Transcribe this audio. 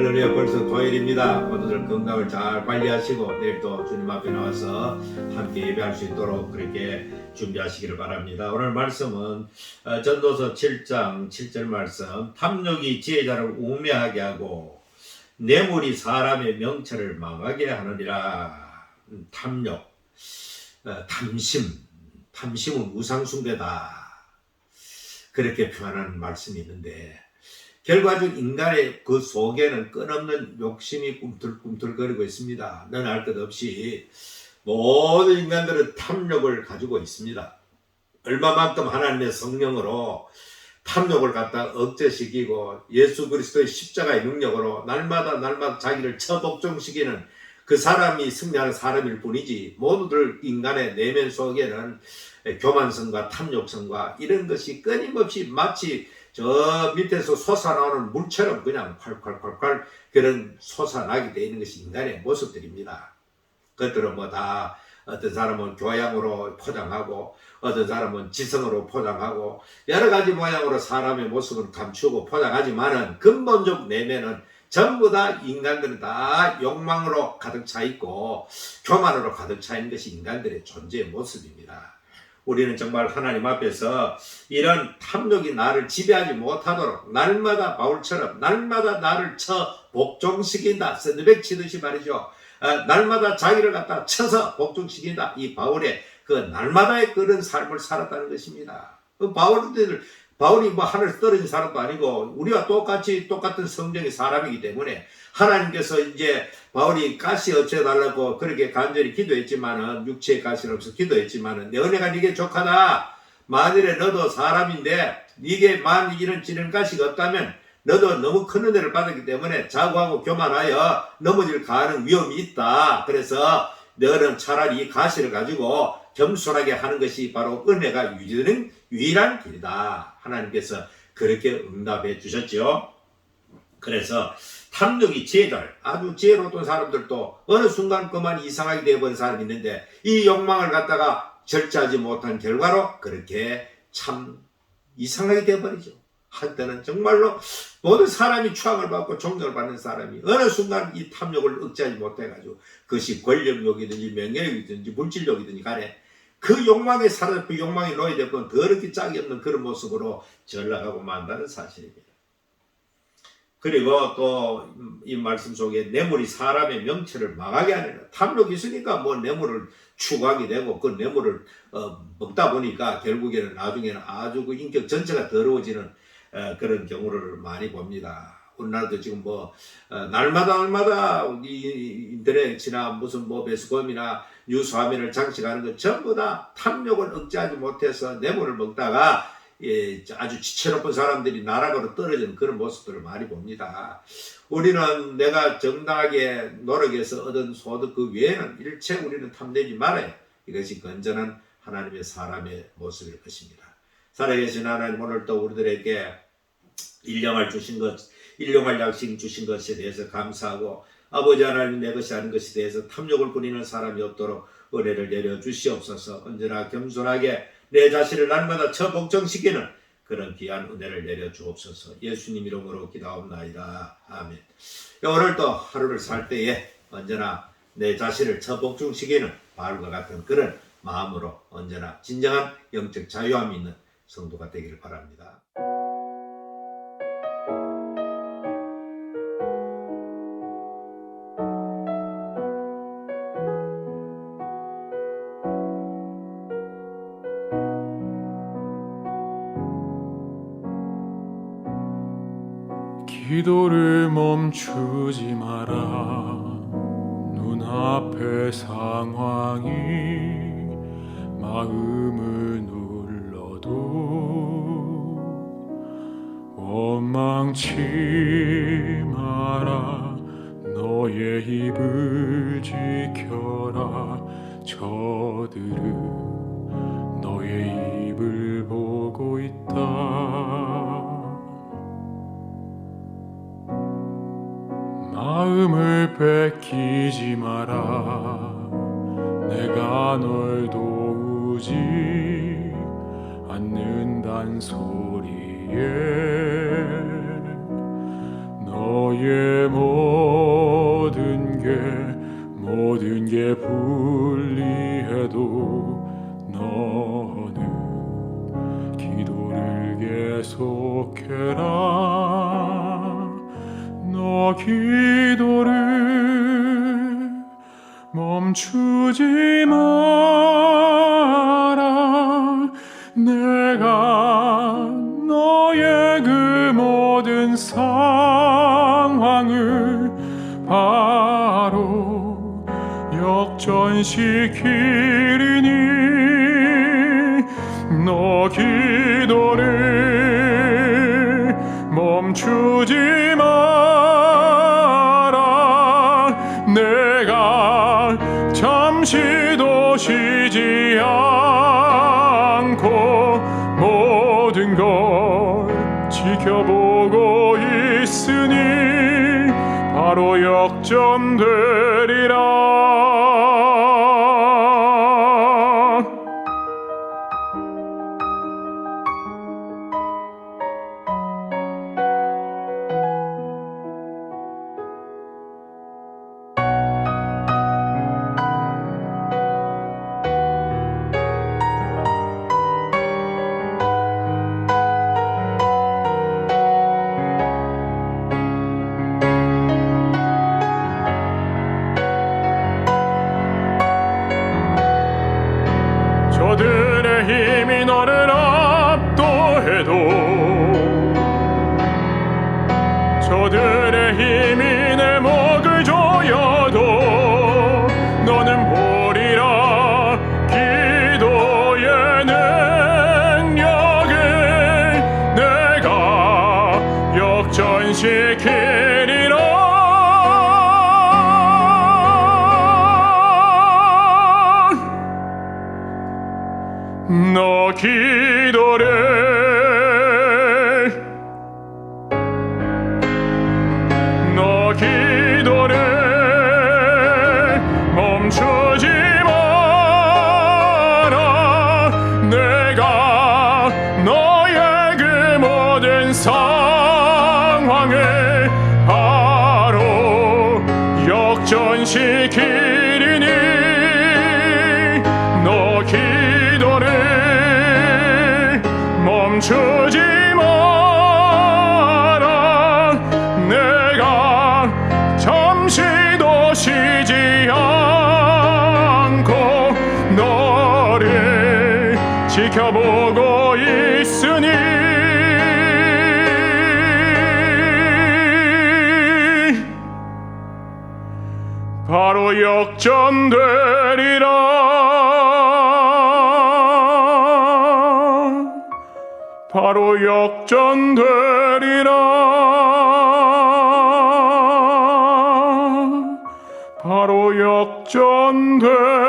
할렐루야 벌써 토요일입니다. 모두들 건강을 잘 관리하시고 내일 또 주님 앞에 나와서 함께 예배할 수 있도록 그렇게 준비하시기를 바랍니다. 오늘 말씀은 어, 전도서 7장 7절 말씀 탐욕이 지혜자를 우매하게 하고 뇌물이 사람의 명철을 망하게 하느니라 음, 탐욕 어, 탐심 탐심은 우상숭배다 그렇게 표현하는 말씀이 있는데 결과적 인간의 그 속에는 끊없는 욕심이 꿈틀꿈틀거리고 있습니다. 너는 알것 없이 모든 인간들은 탐욕을 가지고 있습니다. 얼마만큼 하나님의 성령으로 탐욕을 갖다 억제시키고 예수 그리스도의 십자가의 능력으로 날마다 날마다 자기를 처복종시키는 그 사람이 승리하는 사람일 뿐이지 모두들 인간의 내면 속에는 교만성과 탐욕성과 이런 것이 끊임없이 마치 저 밑에서 솟아나오는 물처럼 그냥 콸콸콸콸 그런 솟아나게 되어 있는 것이 인간의 모습들입니다. 그것들은 뭐 다 어떤 사람은 교양으로 포장하고 어떤 사람은 지성으로 포장하고 여러 가지 모양으로 사람의 모습을 감추고 포장하지만은 근본적 내면은 전부 다 인간들은 다 욕망으로 가득 차 있고 교만으로 가득 차 있는 것이 인간들의 존재의 모습입니다. 우리는 정말 하나님 앞에서 이런 탐욕이 나를 지배하지 못하도록 날마다 바울처럼 날마다 나를 쳐 복종시킨다. 샌드백 치듯이 말이죠. 아, 날마다 자기를 갖다 쳐서 복종시킨다. 이 바울의 그 날마다의 그런 삶을 살았다는 것입니다. 그 바울들 바울이 뭐 하늘 떨어진 사람도 아니고 우리와 똑같이 똑같은 성경의 사람이기 때문에 하나님께서 이제 바울이 가시 어찌해달라고 그렇게 간절히 기도했지만은 육체의 가시는 없어 기도했지만은 내 은혜가 네게 족하다. 만일에 너도 사람인데 네게 만일 이런 지는 가시가 없다면 너도 너무 큰 은혜를 받았기 때문에 자고하고 교만하여 넘어질 가능 위험이 있다. 그래서 너는 차라리 이 가시를 가지고 겸손하게 하는 것이 바로 은혜가 유지되는 유일한 길이다. 하나님께서 그렇게 응답해 주셨죠. 그래서 탐욕이 지혜들 아주 지혜로운 사람들도 어느 순간 그만 이상하게 되어버린 사람이 있는데 이 욕망을 갖다가 절제하지 못한 결과로 그렇게 참 이상하게 되어버리죠. 한때는 정말로 모든 사람이 추앙을 받고 존경을 받는 사람이 어느 순간 이 탐욕을 억제하지 못해가지고 그것이 권력욕이든지 명예욕이든지 물질욕이든지 간에 그 욕망에 사로잡혀 욕망에 노예되고 더럽게 짝이 없는 그런 모습으로 전락하고 만다는 사실입니다. 그리고 또 이 말씀 속에 뇌물이 사람의 명체를 망하게 하는 탐욕이 있으니까 뭐 뇌물을 추구하게 되고 그 뇌물을 어, 먹다 보니까 결국에는 나중에는 아주 그 인격 전체가 더러워지는 어, 그런 경우를 많이 봅니다. 우리나라도 지금 뭐 어, 날마다 날마다 이 인터넷이나 무슨 뭐 매스컴이나 뉴스 화면을 장식하는 것 전부 다 탐욕을 억제하지 못해서 뇌물을 먹다가 예, 아주 지체높은 사람들이 나락으로 떨어지는 그런 모습들을 많이 봅니다. 우리는 내가 정당하게 노력해서 얻은 소득 그 외에는 일체 우리는 탐내지 말아요. 이것이 건전한 하나님의 사람의 모습일 것입니다. 살아계신 하나님 오늘 또 우리들에게 일령을 주신 것, 일용할 약식 주신 것에 대해서 감사하고 아버지 하나님 내 것이 아닌 것에 대해서 탐욕을 부리는 사람이 없도록 은혜를 내려 주시옵소서. 언제나 겸손하게 내 자신을 날마다 처복정시키는 그런 귀한 은혜를 내려 주옵소서. 예수님 이름으로 기도하옵나이다. 아멘. 오늘 또 하루를 살 때에 언제나 내 자신을 처복중시키는 바울과 같은 그런 마음으로 언제나 진정한 영적 자유함이 있는 성도가 되기를 바랍니다. 기도를 멈추지 마라. 눈앞의 상황이 마음을 눌러도 원망치 마라. 너의 입을 지켜라. 저들은 너의 입을 보고 있다 뺏기지 마라. 내가 널 도우지 않는단 소리에 너의 모든 게 모든 게 불리해도 너는 기도를 계속해라. 너 기도를 멈추지 마라. 내가 너의 그 모든 상황을 바로 역전시키리니. 너 기도를 멈추지 걸 지켜보고 있으니 바로 역전되리라 저들의 힘이 내 목을 조여도 너는 보리라 기도의 능력을 내가 역전시키 기도를 멈추지 마라. 내가 너의 그 모든 상황을 바로 역전시키리니. 너 기도를 멈추지 바로 역전되리라. 바로 역전되리라. 바로 역전되리라